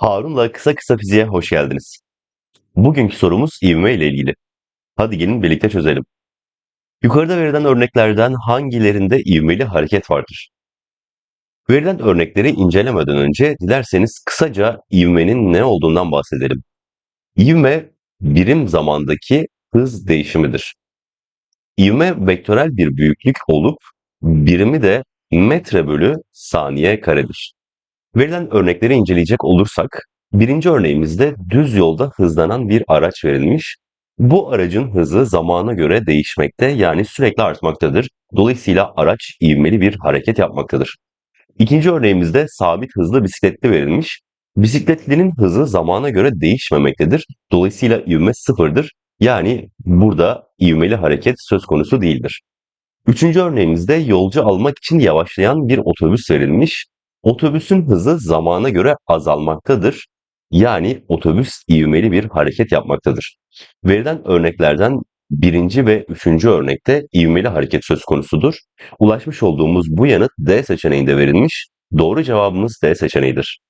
Harun'la Kısa Kısa Fiziğe hoş geldiniz. Bugünkü sorumuz ivme ile ilgili. Hadi gelin birlikte çözelim. Yukarıda verilen örneklerden hangilerinde ivmeli hareket vardır? Verilen örnekleri incelemeden önce dilerseniz kısaca ivmenin ne olduğundan bahsedelim. İvme birim zamandaki hız değişimidir. İvme vektörel bir büyüklük olup birimi de metre bölü saniye karedir. Verilen örnekleri inceleyecek olursak, birinci örneğimizde düz yolda hızlanan bir araç verilmiş. Bu aracın hızı zamana göre değişmekte yani sürekli artmaktadır. Dolayısıyla araç ivmeli bir hareket yapmaktadır. İkinci örneğimizde sabit hızlı bisikletli verilmiş. Bisikletlinin hızı zamana göre değişmemektedir. Dolayısıyla ivme sıfırdır. Yani burada ivmeli hareket söz konusu değildir. Üçüncü örneğimizde yolcu almak için yavaşlayan bir otobüs verilmiş. Otobüsün hızı zamana göre azalmaktadır. Yani otobüs ivmeli bir hareket yapmaktadır. Verilen örneklerden birinci ve üçüncü örnekte ivmeli hareket söz konusudur. Ulaşmış olduğumuz bu yanıt D seçeneğinde verilmiş. Doğru cevabımız D seçeneğidir.